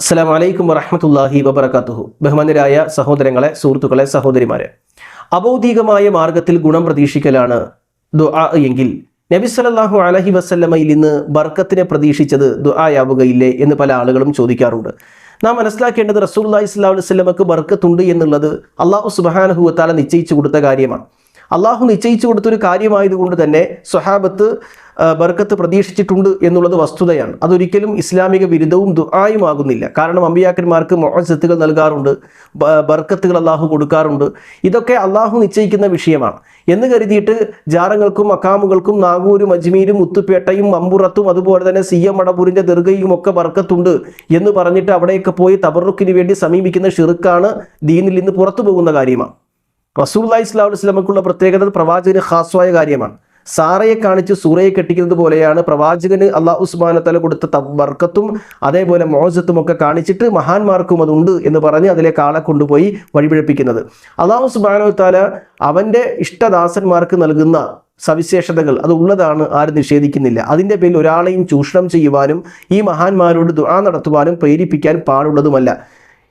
അസ്സലാമു വലൈക്കും വറഹമത്തല്ലാഹി വബർക്കാത്തുഹു ബഹുമാനരായ സഹോദരങ്ങളെ സുഹൃത്തുക്കളെ സഹോദരിമാരെ. അബൗദ്ധികമായ മാർഗത്തിൽ ഗുണം പ്രതീക്ഷിക്കലാണ് ദുആ എങ്കിൽ നബി സല്ലല്ലാഹു അലൈഹി വസല്ലമയിൽ നിന്ന് ബർക്കത്തിനെ പ്രതീക്ഷിച്ചത് ദുആയാവുകയില്ലേ എന്ന് പല ആളുകളും ചോദിക്കാറുണ്ട്. നാം മനസ്സിലാക്കേണ്ടത് റസൂലുള്ളാഹി സ്വല്ലല്ലാഹു അലൈഹി വസല്ലമക്ക് ബർക്കത്തുണ്ട് എന്നുള്ളത് അള്ളാഹു സുബാനഹുവത്താല നിശ്ചയിച്ചു കൊടുത്ത കാര്യമാണ്. അള്ളാഹു നിശ്ചയിച്ചു കൊടുത്തൊരു കാര്യമായതുകൊണ്ട് തന്നെ സ്വഹാബത്ത് ബർക്കത്ത് പ്രതീക്ഷിച്ചിട്ടുണ്ട് എന്നുള്ളത് വസ്തുതയാണ്. അതൊരിക്കലും ഇസ്ലാമിക വിരുദ്ധവും ദുആയുമാകുന്നില്ല. കാരണം അമ്പിയാക്കന്മാർക്ക് മൊഹസത്തുകൾ നൽകാറുണ്ട് ബർക്കത്തുകൾ അള്ളാഹു കൊടുക്കാറുണ്ട്. ഇതൊക്കെ അള്ളാഹു നിശ്ചയിക്കുന്ന വിഷയമാണ്. എന്ന് കരുതിയിട്ട് ജാറങ്ങൾക്കും അക്കാമുകൾക്കും നാഗൂരും അജ്മീരും മുത്തുപേട്ടയും അമ്പുറത്തും അതുപോലെ തന്നെ സി എം മടപൂരിന്റെ ദീർഘയും ഒക്കെ ബർക്കത്തുണ്ട് എന്ന് പറഞ്ഞിട്ട് അവിടെയൊക്കെ പോയി തബറുക്കിന് വേണ്ടി സമീപിക്കുന്ന ഷിറുക്കാണ് ദീനിൽ നിന്ന് പുറത്തു പോകുന്ന കാര്യമാണ്. റസൂല്ലാ ഇസ്ലാം വസ്ലമക്കുള്ള പ്രത്യേകത പ്രവാചകന് ഹാസ്വായ കാര്യമാണ്. സാറയെ കാണിച്ച് സൂറയെ കെട്ടിക്കുന്നത് പോലെയാണ് പ്രവാചകന് അള്ളാഹു ഉസ്മാന തല കൊടുത്ത വർക്കത്തും അതേപോലെ മോജത്തും ഒക്കെ കാണിച്ചിട്ട് മഹാന്മാർക്കും അതുണ്ട് എന്ന് പറഞ്ഞ് അതിലെ കാളെ കൊണ്ടുപോയി വഴിപിഴപ്പിക്കുന്നത്. അള്ളാഹു താല അവന്റെ ഇഷ്ടദാസന്മാർക്ക് നൽകുന്ന സവിശേഷതകൾ അത് ഉള്ളതാണ് ആരും നിഷേധിക്കുന്നില്ല. അതിന്റെ പേരിൽ ഒരാളെയും ചൂഷണം ചെയ്യുവാനും ഈ മഹാന്മാരോട് ദുആ നടത്തുവാനും പ്രേരിപ്പിക്കാൻ പാടുള്ളതുമല്ല.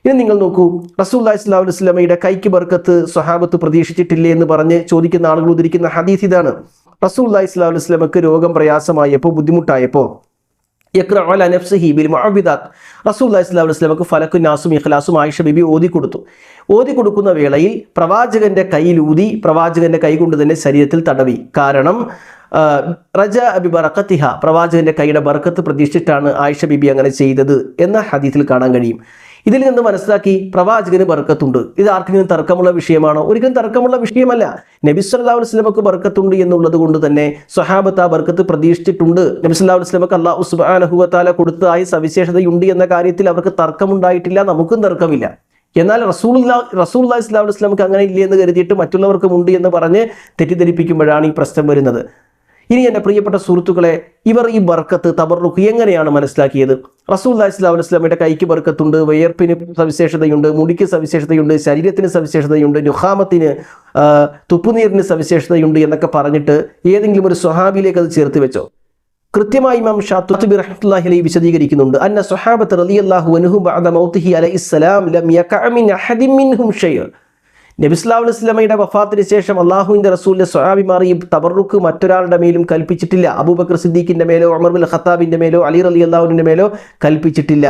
ഇനി നിങ്ങൾ നോക്കൂ റസൂല്ലാ ഇസ്ലാം വസ്ലമയുടെ കൈക്ക് ബർക്കത്ത് സ്വഹാബത്ത് പ്രതീക്ഷിച്ചിട്ടില്ലേ എന്ന് പറഞ്ഞ് ചോദിക്കുന്ന ആളുകൾ ഉദ്ധരിക്കുന്ന ഹദീസ് ഇതാണ്. റസൂല്ലാ ഇസ്ലാം വസ്ലമക്ക് രോഗം പ്രയാസമായപ്പോൾ ബുദ്ധിമുട്ടായപ്പോൾ ഫലക്കും നാസും ഇഖ്ലാസും ആയിഷ ബിബി ഓതി കൊടുത്തു. ഓതി കൊടുക്കുന്ന വേളയിൽ പ്രവാചകന്റെ കയ്യിൽ ഊതി പ്രവാചകന്റെ കൈ കൊണ്ട് തന്നെ ശരീരത്തിൽ തടവി. കാരണം റജ അബി ബറക്കത്തിഹ പ്രവാചകന്റെ കൈയുടെ ബർക്കത്ത് പ്രതീക്ഷിച്ചിട്ടാണ് ആയിഷ ബിബി അങ്ങനെ ചെയ്തത് എന്ന ഹദീത്തിൽ കാണാൻ കഴിയും. ഇതിൽ നിന്ന് മനസ്സിലാക്കി പ്രവാചകന് ബർക്കത്തുണ്ട്. ഇത് ആർക്കെങ്കിലും തർക്കമുള്ള വിഷയമാണോ? ഒരിക്കലും തർക്കമുള്ള വിഷയമല്ല. നബി സല്ലല്ലാഹു അലൈഹി വസല്ലമക്ക് ബർക്കത്തുണ്ട് എന്നുള്ളത് കൊണ്ട് തന്നെ സ്വഹാബത്ത് ആ ബർക്കത്ത് പ്രതീക്ഷിച്ചിട്ടുണ്ട്. നബി വസല്ലമക്ക് അല്ലാഹു സുബ്ഹാനഹു വതആല കൊടുത്തതായ സവിശേഷതയുണ്ട് എന്ന കാര്യത്തിൽ അവർക്ക് തർക്കമുണ്ടായിട്ടില്ല നമുക്കും തർക്കമില്ല. എന്നാൽ റസൂൽ റസൂൽ അള്ളാഹി വസല്ലമക്ക് അങ്ങനെ ഇല്ലേ എന്ന് കരുതിയിട്ട് മറ്റുള്ളവർക്കും ഉണ്ട് എന്ന് പറഞ്ഞ് തെറ്റിദ്ധരിപ്പിക്കുമ്പോഴാണ് ഈ പ്രശ്നം വരുന്നത്. ഇനി എന്റെ പ്രിയപ്പെട്ട സുഹൃത്തുക്കളെ ഇവർ ഈ ബർക്കത്ത് തബറുക്ക് എങ്ങനെയാണ് മനസ്സിലാക്കിയത്? റസൂൽ അലൈഹി വസല്ലമയുടെ കൈക്ക് ബർക്കത്തുണ്ട് വയർപ്പിന് സവിശേഷതയുണ്ട് മുടിക്ക് സവിശേഷതയുണ്ട് ശരീരത്തിന് സവിശേഷതയുണ്ട് നുഹാമത്തിന് തുപ്പുനീരിന് സവിശേഷതയുണ്ട് എന്നൊക്കെ പറഞ്ഞിട്ട് ഏതെങ്കിലും ഒരു സ്വഹാബിയിലേക്ക് അത് ചേർത്ത് വെച്ചോ? കൃത്യമായി ഇമാം ഷാത്തുബി റഹ്മത്തുള്ളാഹി അലൈഹി വിശദീകരിക്കുന്നുണ്ട് അന്ന സ്വഹാബത്ത് റളിയല്ലാഹു അൻഹു ബഅദ മൗതിഹി അലൈഹിസ്സലാം ലം യകഅ മിൻ അഹദിൻ മിൻഹും ഷൈഅ നബി സല്ലല്ലാഹു അലൈഹി വസല്ലമയുടെ വഫാത്തിന് ശേഷം അള്ളാഹുവിന്റെ റസൂലിന്റെ സ്വഹാബിമാർ ഈ തബറുക്ക് മറ്റൊരാളുടെ മേലും കൽപ്പിച്ചിട്ടില്ല. അബൂബക്കർ സിദ്ദീഖിന്റെ മേലോ ഉമർ ബിൻ ഖത്താബിന്റെ മേലോ അലി അലി അള്ളാഹുവിന്റെ മേലോ കൽപ്പിച്ചിട്ടില്ല.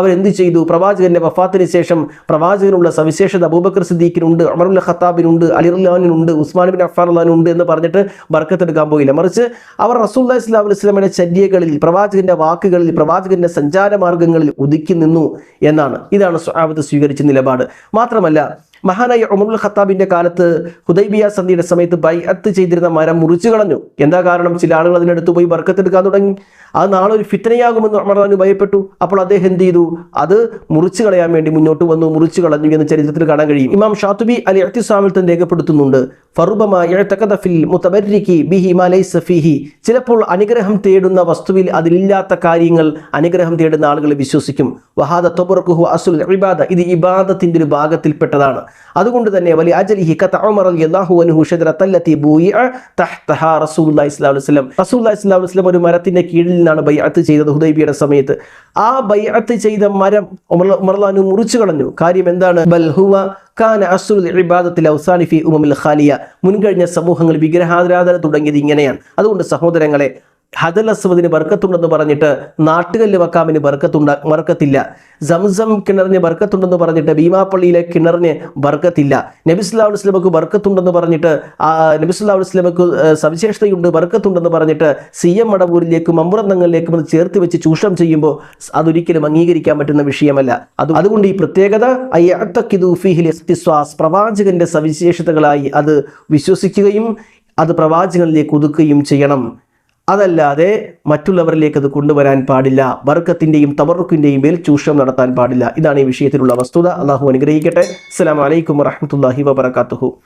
അവരെന്ത് ബിൽ ചെയ്തു? പ്രവാചകന്റെ വഫാത്തിന് ശേഷം പ്രവാചകനുള്ള സവിശേഷത അബൂബക്കർ സിദ്ദീഖിനുണ്ട് ബിൻ ഖത്താബിനുണ്ട് അലി റളിയല്ലാഹുവിനുണ്ട് ഉസ്മാൻ ബിൻ അഫാൻ അള്ളഹാനുണ്ട് എന്ന് പറഞ്ഞിട്ട് ബർക്കത്തെടുക്കാൻ പോയില്ല. മറിച്ച് അവർ റസൂൽ അലൈഹി ചര്യകളിൽ പ്രവാചകന്റെ വാക്കുകളിൽ പ്രവാചകന്റെ സഞ്ചാര മാർഗങ്ങളിൽ ഒതുക്കി നിന്നു എന്നാണ്. ഇതാണ് സ്വഹാബത്ത് സ്വീകരിച്ച നിലപാട്. മാത്രമല്ല മഹാനായ ഉമറുൽ ഖത്താബിന്റെ കാലത്ത് ഹുദൈബിയ സന്ധിയുടെ സമയത്ത് ബൈഅത്ത് ചെയ്തിരുന്ന മരം മുറിച്ചു കളഞ്ഞു. എന്താ കാരണം? ചില ആളുകൾ അതിനടുത്ത് പോയി ബർക്കത്തെടുക്കാൻ തുടങ്ങി. അത് നാളെ ഒരു ഫിത്തനയാകുമെന്ന് ഉമർദാനു ഭയപ്പെട്ടു. അപ്പോൾ അദ്ദേഹം എന്ത് ചെയ്തു? അത് മുറിച്ചു കളയാൻ വേണ്ടി മുന്നോട്ട് വന്നു മുറിച്ചു കളഞ്ഞു എന്ന് ചരിത്രത്തിൽ കാണാൻ കഴിയും. ഇമാം ഷാത്തുബി അലി അത്തിസാമിൽ തന്നെ രേഖപ്പെടുത്തുന്നുണ്ട്. ചിലപ്പോൾ അനുഗ്രഹം തേടുന്ന വസ്തുവിൽ അതിലില്ലാത്ത കാര്യങ്ങൾ അനുഗ്രഹം തേടുന്ന ആളുകൾ വിശ്വസിക്കും. വഹാദ തൊബർക്കുഹു അസുൽ ഇബാദ. ഇത് ഇബാദത്തിന്റെ ഒരു ഭാഗത്തിൽപ്പെട്ടതാണ്. അതുകൊണ്ട് തന്നെ അജലിഹി ഒരു മരത്തിന്റെ കീഴിൽ നിന്നാണ് ബൈഅത്ത് ചെയ്തത് ഹുദൈബിയുടെ സമയത്ത്. ആ ബൈഅത്ത് ചെയ്ത മരം ഉമർ ഉമർലാനു മുറിച്ചു കളഞ്ഞു. കാര്യം എന്താണ്? കാന അസുൽ ഇബാദത്തിൽ ഔസാനി ഫി ഉമമിൽ ഖാലിയ. മുൻകഴിഞ്ഞ സമൂഹങ്ങൾ വിഗ്രഹാരാധന തുടങ്ങിയത് ഇങ്ങനെയാണ്. അതുകൊണ്ട് സഹോദരങ്ങളെ ഹദൽ അസ്വദിന് ബർക്കത്തുണ്ടെന്ന് പറഞ്ഞിട്ട് നാട്ടുകല്ല് വക്കാമിന് ബർക്കത്തുണ്ട ബർക്കത്തില്ല. സംസം കിണറിന് ബർക്കത്തുണ്ടെന്ന് പറഞ്ഞിട്ട് ഭീമാപ്പള്ളിയിലെ കിണറിന് ബർക്കത്തില്ല. നബിസ്ലാ ഇസ്ലമക്ക് ബർക്കത്തുണ്ടെന്ന് പറഞ്ഞിട്ട് നബിസ്ലാ വസ്ലമക്ക് സവിശേഷതയുണ്ട് ബർക്കത്തുണ്ടെന്ന് പറഞ്ഞിട്ട് സി എം മടവൂരിലേക്കും അമ്പുറന്നങ്ങളിലേക്കും അത് ചേർത്ത് വെച്ച് ചൂഷണം ചെയ്യുമ്പോൾ അതൊരിക്കലും അംഗീകരിക്കാൻ പറ്റുന്ന വിഷയമല്ല. അത് അതുകൊണ്ട് ഈ പ്രത്യേകത പ്രവാചകന്റെ സവിശേഷതകളായി അത് വിശ്വസിക്കുകയും അത് പ്രവാചകനിലേക്ക് ഒതുക്കുകയും ചെയ്യണം. അതല്ലാതെ മറ്റുള്ളവരിലേക്ക് അത് കൊണ്ടുവരാൻ പാടില്ല. വർക്കത്തിന്റെയും തവറുക്കിന്റെയും മേൽ ചൂഷണം നടത്താൻ പാടില്ല. ഇതാണ് ഈ വിഷയത്തിലുള്ള വസ്തുത. അള്ളാഹു അനുഗ്രഹിക്കട്ടെ. അസ്സാം വലൈക്കും വറഹ്മത്തുള്ളാഹി വബറകാതുഹു.